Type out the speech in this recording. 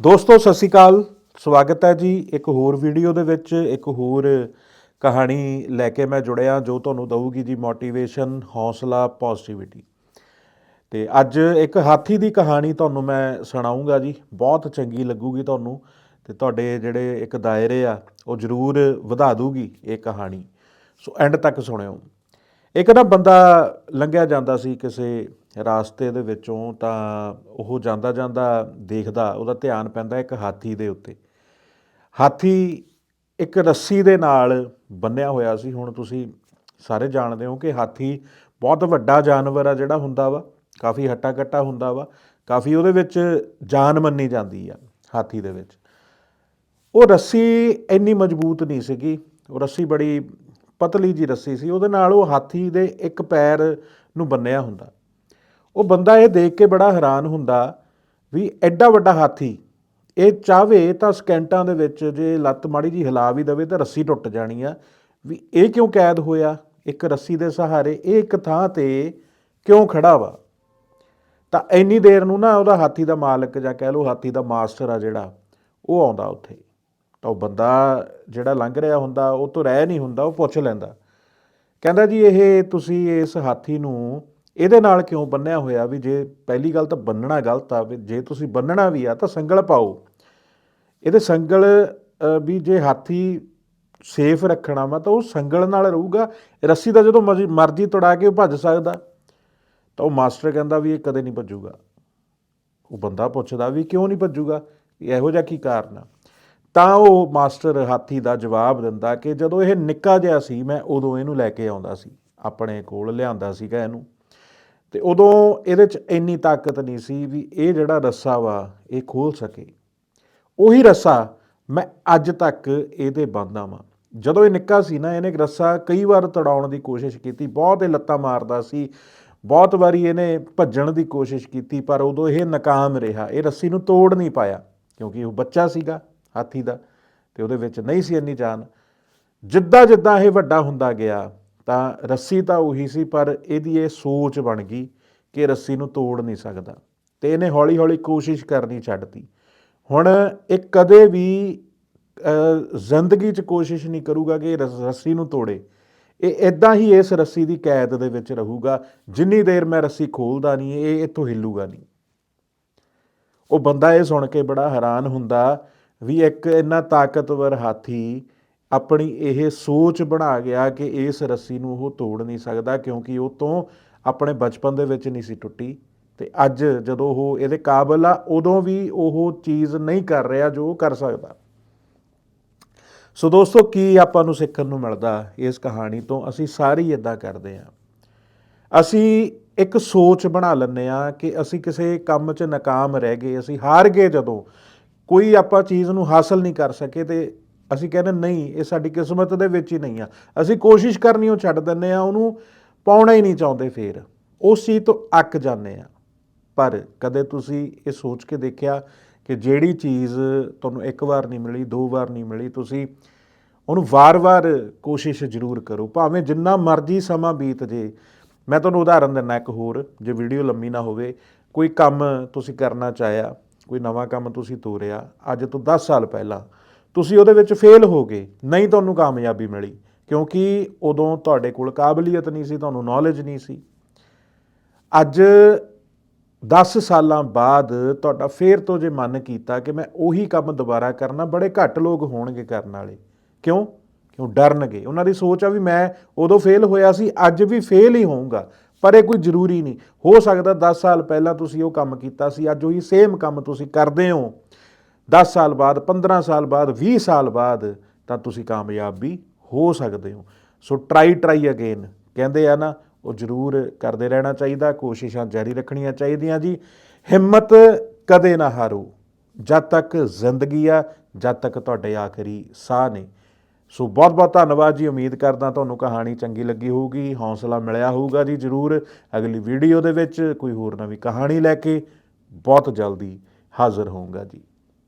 ਦੋਸਤੋ, ਸਤਿ ਸ਼੍ਰੀ ਅਕਾਲ। ਸਵਾਗਤ ਹੈ ਜੀ ਇੱਕ ਹੋਰ ਵੀਡੀਓ ਦੇ ਵਿੱਚ, ਇੱਕ ਹੋਰ ਕਹਾਣੀ ਲੈ ਕੇ ਮੈਂ ਜੁੜਿਆ, ਜੋ ਤੁਹਾਨੂੰ ਦਊਗੀ ਜੀ ਮੋਟੀਵੇਸ਼ਨ, ਹੌਸਲਾ ਪੋਜ਼ਿਟਿਵਿਟੀ ਤੇ ਅੱਜ ਇੱਕ ਹਾਥੀ ਦੀ ਕਹਾਣੀ ਤੁਹਾਨੂੰ ਮੈਂ ਸੁਣਾਉਂਗਾ ਜੀ। ਬਹੁਤ ਚੰਗੀ ਲੱਗੂਗੀ ਤੁਹਾਨੂੰ ਤੇ ਤੁਹਾਡੇ ਜਿਹੜੇ ਇੱਕ ਦਾਇਰੇ ਆ, ਉਹ ਜ਼ਰੂਰ ਵਧਾ ਦੂਗੀ ਇਹ ਕਹਾਣੀ। ਸੋ ਐਂਡ ਤੱਕ ਸੁਣਿਓ। ਇੱਕ ਨਾ ਬੰਦਾ ਲੰਘਿਆ ਜਾਂਦਾ ਸੀ ਕਿਸੇ ਰਾਸਤੇ ਦੇ ਵਿੱਚੋਂ ਤਾਂ ਉਹ ਜਾਂਦਾ ਜਾਂਦਾ ਦੇਖਦਾ, ਉਹਦਾ ਧਿਆਨ ਪੈਂਦਾ ਇੱਕ ਹਾਥੀ ਦੇ ਉੱਤੇ। ਹਾਥੀ ਇੱਕ ਰੱਸੀ ਦੇ ਨਾਲ ਬੰਨਿਆ ਹੋਇਆ ਸੀ। ਹੁਣ ਤੁਸੀਂ ਸਾਰੇ ਜਾਣਦੇ ਹੋ ਕਿ ਹਾਥੀ ਬਹੁਤ ਵੱਡਾ ਜਾਨਵਰ ਆ ਜਿਹੜਾ ਹੁੰਦਾ ਵਾ, ਕਾਫੀ ਹੱਟਾ ਕੱਟਾ ਹੁੰਦਾ ਵਾ, ਕਾਫੀ ਉਹਦੇ ਵਿੱਚ ਜਾਨ ਮੰਨੀ ਜਾਂਦੀ ਆ ਹਾਥੀ ਦੇ ਵਿੱਚ। ਉਹ ਰੱਸੀ ਇੰਨੀ ਮਜ਼ਬੂਤ ਨਹੀਂ ਸੀਗੀ। ਉਹ ਰੱਸੀ ਬੜੀ ਪਤਲੀ ਜੀ ਰੱਸੀ ਸੀ, ਉਹਦੇ ਨਾਲ ਉਹ ਹਾਥੀ ਦੇ ਇੱਕ ਪੈਰ ਨੂੰ ਬੰਨਿਆ ਹੁੰਦਾ। ਉਹ ਬੰਦਾ ਇਹ ਦੇਖ ਕੇ ਬੜਾ ਹੈਰਾਨ ਹੁੰਦਾ ਵੀ ਐਡਾ ਵੱਡਾ ਹਾਥੀ, ਇਹ ਚਾਹਵੇ ਤਾਂ ਸਕਿੰਟਾਂ ਦੇ ਵਿੱਚ ਜੇ ਲੱਤ ਮਾੜੀ ਜੀ ਹਿਲਾ ਵੀ ਦਵੇ ਤਾਂ ਰੱਸੀ ਟੁੱਟ ਜਾਣੀ ਆ। ਵੀ ਇਹ ਕਿਉਂ ਕੈਦ ਹੋਇਆ? ਇੱਕ ਰੱਸੀ ਦੇ ਸਹਾਰੇ ਇਹ ਇੱਕ ਥਾਂ ਤੇ ਕਿਉਂ ਖੜਾ ਵਾ? ਤਾਂ ਇੰਨੀ ਦੇਰ ਨੂੰ ਨਾ ਉਹਦਾ ਹਾਥੀ ਦਾ ਮਾਲਕ ਜਾਂ ਕਹਿ ਲਓ ਹਾਥੀ ਦਾ ਮਾਸਟਰ ਆ ਜਿਹੜਾ, ਉਹ ਆਉਂਦਾ ਉੱਥੇ। ਤਾਂ ਉਹ ਬੰਦਾ ਜਿਹੜਾ ਲੰਘ ਰਿਹਾ ਹੁੰਦਾ, ਉਹ ਤੋਂ ਰਹਿ ਨਹੀਂ ਹੁੰਦਾ, ਉਹ ਪੁੱਛ ਲੈਂਦਾ। ਕਹਿੰਦਾ ਜੀ, ਇਹ ਤੁਸੀਂ ਇਸ ਹਾਥੀ ਨੂੰ ਇਹਦੇ ਨਾਲ ਕਿਉਂ ਬੰਨਿਆ ਹੋਇਆ ਵੀ ਜੇ ਪਹਿਲੀ ਗੱਲ ਤਾਂ ਬੰਨਣਾ ਗਲਤ ਆ, ਵੀ ਜੇ ਤੁਸੀਂ ਬੰਨਣਾ ਵੀ ਆ ਤਾਂ ਸੰਗਲ ਪਾਓ। ਇਹਦੇ ਸੰਗਲ ਵੀ ਜੇ ਹਾਥੀ ਸੇਫ ਰੱਖਣਾ ਵਾ ਤਾਂ ਉਹ ਸੰਗਲ ਨਾਲ ਰਹੂਗਾ। ਰੱਸੀ ਦਾ ਜਦੋਂ ਮਰਜ਼ੀ- ਮਰਜ਼ੀ ਤੁੜਾ ਕੇ ਉਹ ਭੱਜ ਸਕਦਾ। ਤਾਂ ਉਹ ਮਾਸਟਰ ਕਹਿੰਦਾ ਵੀ ਇਹ ਕਦੇ ਨਹੀਂ ਭੱਜੂਗਾ। ਉਹ ਬੰਦਾ ਪੁੱਛਦਾ ਵੀ ਕਿਉਂ ਨਹੀਂ ਭੱਜੂਗਾ? ਇਹੋ ਜਿਹਾ ਕੀ ਕਾਰਨ ਆ? ਤਾਂ ਉਹ ਮਾਸਟਰ ਹਾਥੀ ਦਾ ਜਵਾਬ ਦਿੰਦਾ ਕਿ ਜਦੋਂ ਇਹ ਨਿੱਕਾ ਜਿਹਾ ਸੀ, ਮੈਂ ਉਦੋਂ ਇਹਨੂੰ ਲੈ ਕੇ ਆਉਂਦਾ ਸੀ। ਆਪਣੇ ਕੋਲ ਲਿਆਂਦਾ ਸੀਗਾ ਇਹਨੂੰ। ਤੇ ਉਦੋਂ ਇਹਦੇ 'ਚ ਇੰਨੀ ਤਾਕਤ ਨਹੀਂ ਸੀ ਵੀ ਇਹ ਜਿਹੜਾ ਰੱਸਾ ਵਾ, ਇਹ ਖੋਲ ਸਕੇ। ਉਹੀ ਰੱਸਾ ਮੈਂ ਅੱਜ ਤੱਕ ਇਹਦੇ ਬੰਦਾ ਵਾਂ ਜਦੋਂ ਇਹ ਨਿੱਕਾ ਸੀ ਨਾ, ਇਹਨੇ ਰੱਸਾ ਕਈ ਵਾਰ ਤੜਾਉਣ ਦੀ ਕੋਸ਼ਿਸ਼ ਕੀਤੀ। ਬਹੁਤ ਇਹ ਲੱਤਾਂ ਮਾਰਦਾ ਸੀ। ਬਹੁਤ ਵਾਰੀ ਇਹਨੇ ਭੱਜਣ ਦੀ ਕੋਸ਼ਿਸ਼ ਕੀਤੀ, ਪਰ ਉਦੋਂ ਇਹ ਨਾਕਾਮ ਰਿਹਾ। ਇਹ ਰੱਸੀ ਨੂੰ ਤੋੜ ਨਹੀਂ ਪਾਇਆ, ਕਿਉਂਕਿ ਉਹ ਬੱਚਾ ਸੀਗਾ। ਹਾਥੀ ਦਾ, ਤੇ ਉਹਦੇ ਵਿੱਚ ਨਹੀਂ ਸੀ ਇੰਨੀ ਜਾਨ। ਜਿੱਦਾਂ ਜਿੱਦਾਂ ਇਹ ਵੱਡਾ ਹੁੰਦਾ ਗਿਆ, ਤਾਂ ਰੱਸੀ ਤਾਂ ਉਹੀ ਸੀ, ਪਰ ਇਹਦੀ ਇਹ ਸੋਚ ਬਣ ਗਈ ਕਿ ਰੱਸੀ ਨੂੰ ਤੋੜ ਨਹੀਂ ਸਕਦਾ। ਤੇ ਇਹਨੇ ਹੌਲੀ-ਹੌਲੀ ਕੋਸ਼ਿਸ਼ ਕਰਨੀ ਛੱਡਤੀ ਹੁਣ ਇਹ ਕਦੇ ਵੀ ਜ਼ਿੰਦਗੀ 'ਚ ਕੋਸ਼ਿਸ਼ ਨਹੀਂ ਕਰੂਗਾ ਕਿ ਰੱਸੀ ਨੂੰ ਤੋੜੇ। ਇਹ ਇਦਾਂ ਹੀ ਇਸ ਰੱਸੀ ਦੀ ਕੈਦ ਦੇ ਵਿੱਚ ਰਹੂਗਾ। ਜਿੰਨੀ ਦੇਰ ਮੈਂ ਰੱਸੀ ਖੋਲਦਾ ਨਹੀਂ, ਇਹ ਇੱਥੋਂ ਹਿੱਲੂਗਾ ਨਹੀਂ। ਉਹ ਬੰਦਾ ਇਹ ਸੁਣ ਕੇ ਬੜਾ ਹੈਰਾਨ ਹੁੰਦਾ ਵੀ ਇੱਕ ਇੰਨਾ ਤਾਕਤਵਰ ਹਾਥੀ ਆਪਣੀ ਇਹ ਸੋਚ ਬਣਾ ਗਿਆ ਕਿ ਇਸ ਰੱਸੀ ਨੂੰ ਉਹ ਤੋੜ ਨਹੀਂ ਸਕਦਾ ਕਿਉਂਕਿ ਉਹ ਤੋਂ ਆਪਣੇ ਬਚਪਨ ਦੇ ਵਿੱਚ ਨਹੀਂ ਸੀ ਟੁੱਟੀ। ਤੇ ਅੱਜ ਜਦੋਂ ਉਹ ਇਹਦੇ ਕਾਬਲ ਆ, ਉਦੋਂ ਵੀ ਉਹ ਚੀਜ਼ ਨਹੀਂ ਕਰ ਰਿਹਾ ਜੋ ਉਹ ਕਰ ਸਕਦਾ। ਸੋ ਦੋਸਤੋ, ਕੀ ਆਪਾਂ ਨੂੰ ਸਿੱਖਣ ਨੂੰ ਮਿਲਦਾ ਇਸ ਕਹਾਣੀ ਤੋਂ? ਅਸੀਂ ਸਾਰੇ ਹੀ ਇਦਾਂ ਕਰਦੇ ਹਾਂ। ਅਸੀਂ ਇੱਕ ਸੋਚ ਬਣਾ ਲੈਂਦੇ ਆ ਕਿ ਅਸੀਂ ਕਿਸੇ ਕੰਮ 'ਚ ਨਾਕਾਮ ਰਹਿ ਗਏ, ਅਸੀਂ ਹਾਰ ਗਏ ਜਦੋਂ ਕੋਈ ਆਪਾਂ ਚੀਜ਼ ਨੂੰ ਹਾਸਲ ਨਹੀਂ ਕਰ ਸਕੇ ਤੇ ਅਸੀਂ ਕਹਿੰਦੇ ਨਹੀਂ, ਇਹ ਸਾਡੀ ਕਿਸਮਤ ਦੇ ਵਿੱਚ ਹੀ ਨਹੀਂ ਆ। ਅਸੀਂ ਕੋਸ਼ਿਸ਼ ਕਰਨੀ, ਉਹ ਛੱਡ ਦਿੰਦੇ ਆ, ਉਹਨੂੰ ਪਾਉਣਾ ਹੀ ਨਹੀਂ ਚਾਹੁੰਦੇ ਫੇਰ। ਉਸ ਚੀਜ਼ ਤੋਂ ਅੱਕ ਜਾਂਦੇ ਆ। ਪਰ ਕਦੇ ਤੁਸੀਂ ਇਹ ਸੋਚ ਕੇ ਦੇਖਿਆ ਕਿ ਜਿਹੜੀ ਚੀਜ਼ ਤੁਹਾਨੂੰ ਇੱਕ ਵਾਰ ਨਹੀਂ ਮਿਲੀ, ਦੋ ਵਾਰ ਨਹੀਂ ਮਿਲੀ, ਤੁਸੀਂ ਉਹਨੂੰ ਵਾਰ-ਵਾਰ ਕੋਸ਼ਿਸ਼ ਜ਼ਰੂਰ ਕਰੋ। ਭਾਵੇਂ ਜਿੰਨਾ ਮਰਜ਼ੀ ਸਮਾਂ ਬੀਤ ਜੇ। ਮੈਂ ਤੁਹਾਨੂੰ ਉਦਾਹਰਨ ਦਿੰਦਾ ਇੱਕ ਹੋਰ, ਜੇ ਵੀਡੀਓ ਲੰਮੀ ਨਾ ਹੋਵੇ, ਕੋਈ ਕੰਮ ਤੁਸੀਂ ਕਰਨਾ ਚਾਹਿਆ ਕੋਈ ਨਵਾਂ ਕੰਮ ਤੁਸੀਂ ਤੋਰਿਆ, ਅੱਜ ਤੋਂ 10 ਸਾਲ ਪਹਿਲਾਂ, ਤੁਸੀਂ ਉਹਦੇ ਵਿੱਚ ਫੇਲ ਹੋ ਗਏ, ਨਹੀਂ ਤੁਹਾਨੂੰ ਕਾਮਯਾਬੀ ਮਿਲੀ, ਕਿਉਂਕਿ ਉਦੋਂ ਤੁਹਾਡੇ ਕੋਲ ਕਾਬਲੀਅਤ ਨਹੀਂ ਸੀ, ਤੁਹਾਨੂੰ ਨੌਲੇਜ ਨਹੀਂ ਸੀ। ਅੱਜ 10 ਸਾਲਾਂ ਬਾਅਦ ਤੁਹਾਡਾ ਫੇਰ ਤੋਂ ਜੇ ਮਨ ਕੀਤਾ ਕਿ ਮੈਂ ਉਹੀ ਕੰਮ ਦੁਬਾਰਾ ਕਰਨਾ, ਬੜੇ ਘੱਟ ਲੋਕ ਹੋਣਗੇ ਕਰਨ ਵਾਲੇ। ਕਿਉਂ? ਕਿਉਂ ਡਰਨਗੇ? ਉਹਨਾਂ ਦੀ ਸੋਚ ਆ ਵੀ ਮੈਂ ਉਦੋਂ ਫੇਲ ਹੋਇਆ ਸੀ, ਅੱਜ ਵੀ ਫੇਲ ਹੀ ਹੋਊਂਗਾ। ਪਰ ਇਹ ਕੋਈ ਜ਼ਰੂਰੀ ਨਹੀਂ। ਹੋ ਸਕਦਾ 10 ਸਾਲ ਪਹਿਲਾਂ ਤੁਸੀਂ ਉਹ ਕੰਮ ਕੀਤਾ ਸੀ, ਅੱਜ ਉਹੀ ਸੇਮ ਕੰਮ ਤੁਸੀਂ ਕਰਦੇ ਹੋ। 10 ਸਾਲ ਬਾਅਦ 15 ਸਾਲ ਬਾਅਦ 20 ਸਾਲ ਬਾਅਦ ਤਾਂ ਤੁਸੀਂ ਕਾਮਯਾਬ ਵੀ ਹੋ ਸਕਦੇ ਹੋ। ਸੋ ਟਰਾਈ ਟਰਾਈ ਅਗੇਨ ਕਹਿੰਦੇ ਆ ਨਾ, ਉਹ ਜ਼ਰੂਰ ਕਰਦੇ ਰਹਿਣਾ ਚਾਹੀਦਾ, ਕੋਸ਼ਿਸ਼ਾਂ ਜਾਰੀ ਰੱਖਣੀਆਂ ਚਾਹੀਦੀਆਂ ਜੀ। ਹਿੰਮਤ ਕਦੇ ਨਾ ਹਾਰੋ। ਜਦ ਤੱਕ ਜ਼ਿੰਦਗੀ ਆ, ਜਦ ਤੱਕ ਤੁਹਾਡੇ ਆਖਰੀ ਸਾਹ ਨੇ। ਸੋ ਬਹੁਤ ਬਹੁਤ ਧੰਨਵਾਦ ਜੀ, ਉਮੀਦ ਕਰਦਾ ਤੁਹਾਨੂੰ ਕਹਾਣੀ ਚੰਗੀ ਲੱਗੀ ਹੋਊਗੀ, ਹੌਸਲਾ ਮਿਲਿਆ ਹੋਊਗਾ ਜੀ ਜ਼ਰੂਰ। ਅਗਲੀ ਵੀਡੀਓ ਦੇ ਵਿੱਚ ਕੋਈ ਹੋਰ ਨਵੀਂ ਕਹਾਣੀ ਲੈ ਕੇ ਬਹੁਤ ਜਲਦੀ ਹਾਜ਼ਰ ਹੋਊਗਾ ਜੀ।